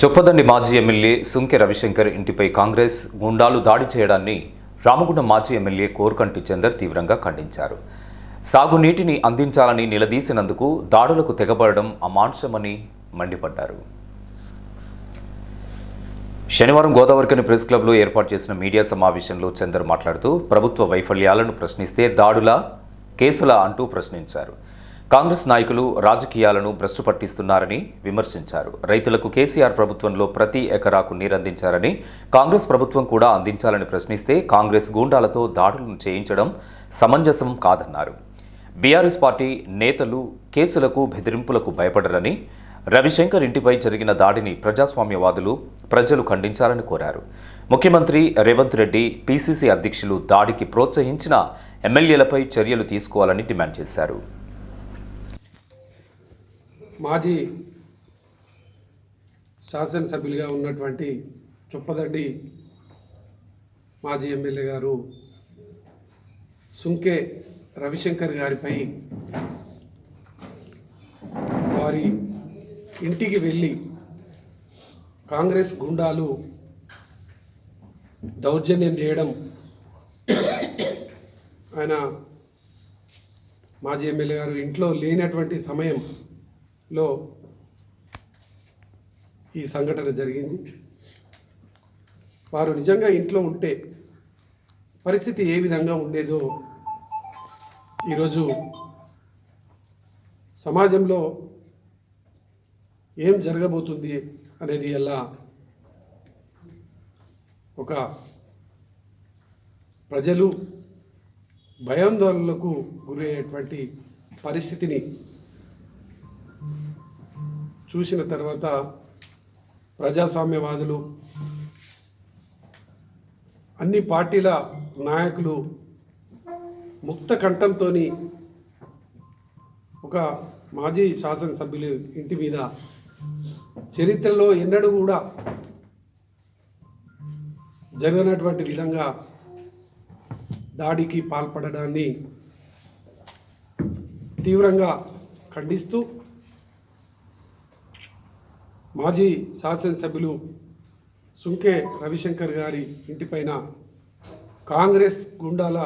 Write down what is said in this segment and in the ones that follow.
చొప్పదండి మాజీ ఎమ్మెల్యే సుంకె రవిశంకర్ ఇంటిపై కాంగ్రెస్ గుండాలు దాడి చేయడాన్ని రామగుండం మాజీ ఎమ్మెల్యే కోరుకంటి చందర్ తీవ్రంగా ఖండించారు. సాగునీటిని అందించాలని నిలదీసినందుకు దాడులకు తెగబడడం అమాంశమని మండిపడ్డారు. శనివారం గోదావరికని ప్రెస్ క్లబ్లో ఏర్పాటు చేసిన మీడియా సమావేశంలో చందర్ మాట్లాడుతూ ప్రభుత్వ వైఫల్యాలను ప్రశ్నిస్తే దాడుల కేసుల అంటూ ప్రశ్నించారు. కాంగ్రెస్ నాయకులు రాజకీయాలను భ్రష్టు పట్టిస్తున్నారని విమర్శించారు. రైతులకు కేసీఆర్ ప్రభుత్వంలో ప్రతి ఎకరాకు నీరందించారని కాంగ్రెస్ ప్రభుత్వం కూడా అందించాలని ప్రశ్నిస్తే కాంగ్రెస్ గూండాలతో దాడులను చేయించడం సమంజసం కాదన్నారు. బీఆర్ఎస్ పార్టీ నేతలు కేసులకు బెదిరింపులకు భయపడరని రవిశంకర్ ఇంటిపై జరిగిన దాడిని ప్రజాస్వామ్యవాదులు ప్రజలు ఖండించాలని కోరారు. ముఖ్యమంత్రి రేవంత్ రెడ్డి పీసీసీ అధ్యక్షులు దాడికి ప్రోత్సహించిన ఎమ్మెల్యేలపై చర్యలు తీసుకోవాలని డిమాండ్ చేశారు. మాజీ శాసనసభ్యులుగా ఉన్నటువంటి చొప్పదండి మాజీ ఎమ్మెల్యే గారు సుంకే రవిశంకర్ గారిపై వారి ఇంటికి వెళ్ళి కాంగ్రెస్ గుండాలు దౌర్జన్యం చేయడం ఆయన మాజీ ఎమ్మెల్యే గారు ఇంట్లో లేనటువంటి సమయం లో ఈ సంఘటన జరిగింది. వారు నిజంగా ఇంట్లో ఉంటే పరిస్థితి ఏ విధంగా ఉండేదో ఈరోజు సమాజంలో ఏం జరగబోతుంది అనేది ఎలా ఒక ప్రజలు భయాందోళనలకు గురయ్యేటువంటి పరిస్థితిని చూసిన తర్వాత ప్రజాస్వామ్యవాదులు అన్ని పార్టీల నాయకులు ముక్త కంఠంతో ఒక మాజీ శాసనసభ్యులు ఇంటి మీద చరిత్రలో ఎన్నడూ కూడా జరగనటువంటి విధంగా దాడికి పాల్పడడాన్ని తీవ్రంగా ఖండిస్తూ మాజీ శాసనసభ్యులు సుంకే రవిశంకర్ గారి ఇంటిపైన కాంగ్రెస్ గుండాల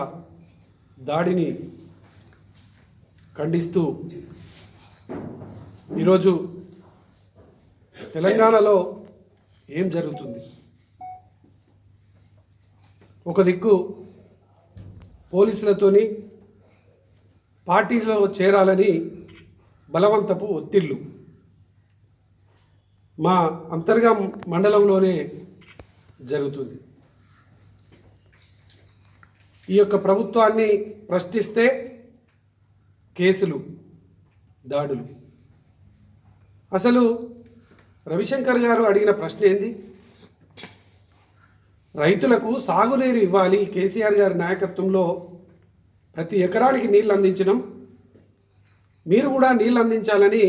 దాడిని ఖండిస్తూ ఈరోజు తెలంగాణలో ఏం జరుగుతుంది? ఒక దిక్కు పోలీసులతోని పార్టీలో చేరాలని బలవంతపు ఒత్తిళ్ళు మా అంతర్గా మండలంలోనే జరుగుతుంది. ఈ యొక్క ప్రభుత్వాన్ని ప్రశ్నిస్తే కేసులు దాడులు. అసలు రవిశంకర్ గారు అడిగిన ప్రశ్న ఏంది? రైతులకు సాగునీరు ఇవ్వాలి కేసీఆర్ గారి నాయకత్వంలో ప్రతి ఎకరానికి నీళ్ళు అందించడం మీరు కూడా నీళ్ళు అందించాలని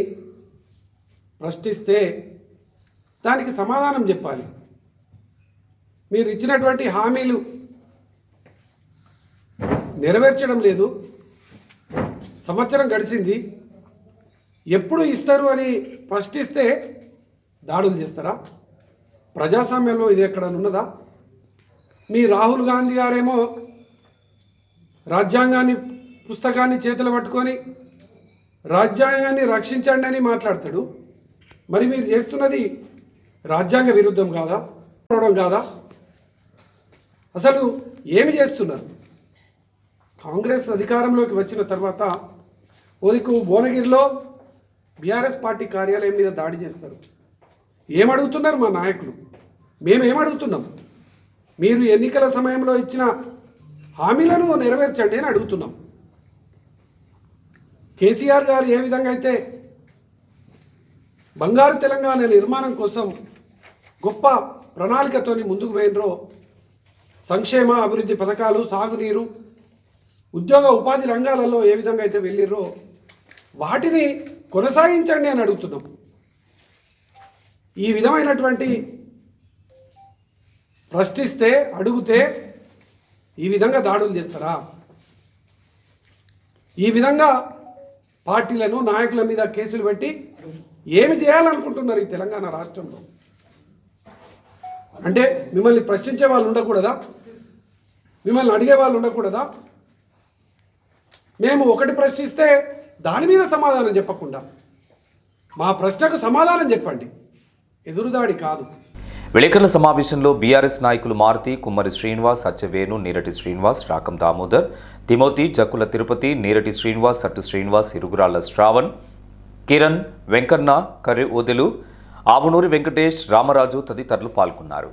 ప్రశ్నిస్తే దానికి సమాధానం చెప్పాలి. మీరు ఇచ్చినటువంటి హామీలు నెరవేర్చడం లేదు. సంవత్సరం గడిచింది. ఎప్పుడు ఇస్తారు అని ప్రశ్నిస్తే దాడులు చేస్తారా? ప్రజాస్వామ్యంలో ఇది ఎక్కడ ఉన్నదా? మీ రాహుల్ గాంధీ గారేమో రాజ్యాంగాన్ని పుస్తకాన్ని చేతులు పట్టుకొని రాజ్యాంగాన్ని రక్షించండి అని మాట్లాడతాడు. మరి మీరు చేస్తున్నది రాజ్యాంగ విరుద్ధం కాదా? అవడం కాదా? అసలు ఏమి చేస్తున్నారు? కాంగ్రెస్ అధికారంలోకి వచ్చిన తర్వాత ఓదికు భువనగిరిలో బీఆర్ఎస్ పార్టీ కార్యాలయం మీద దాడి చేస్తారు. ఏమడుగుతున్నారు మా నాయకులు? మేము ఏమడుగుతున్నాం మీరు ఎన్నికల సమయంలో ఇచ్చిన హామీలను నెరవేర్చండి అని అడుగుతున్నాం. కేసీఆర్ గారు ఏ విధంగా అయితే బంగారు తెలంగాణ నిర్మాణం కోసం గొప్ప ప్రణాళికతోని ముందుకు పోయినరో సంక్షేమ అభివృద్ధి పథకాలు సాగునీరు ఉద్యోగ ఉపాధి రంగాలలో ఏ విధంగా అయితే వెళ్ళిర్రో వాటిని కొనసాగించండి అని అడుగుతున్నాం. ఈ విధమైనటువంటి ప్రశ్నిస్తే అడుగుతే ఈ విధంగా దాడులు చేస్తారా? ఈ విధంగా పార్టీలను నాయకుల మీద కేసులు పెట్టి ఏమి చేయాలనుకుంటున్నారు ఈ తెలంగాణ రాష్ట్రంలో? అంటే మిమ్మల్ని ప్రశ్నించే వాళ్ళు ఉండకూడదా? మిమ్మల్ని అడిగే వాళ్ళు ఉండకూడదా? మేము ఒకటి ప్రశ్నిస్తే దాని మీద సమాధానం చెప్పకుండా మా ప్రశ్నకు సమాధానం చెప్పండి. ఎదురుదాడి కాదు. విలేకరుల సమావేశంలో బీఆర్ఎస్ నాయకులు మారుతి కుమ్మరి శ్రీనివాస్ సత్యవేణు నీరటి శ్రీనివాస్ రాకం దామోదర్ తిమోతి జక్కుల తిరుపతి నీరటి శ్రీనివాస్ సట్టు శ్రీనివాస్ ఇరుగురాళ్ళ శ్రావణ్ కిరణ్ వెంకన్న కర్రి ఓదెలు ఆవునూరి వెంకటేష్ రామరాజు తదితరులు పాల్గొన్నారు.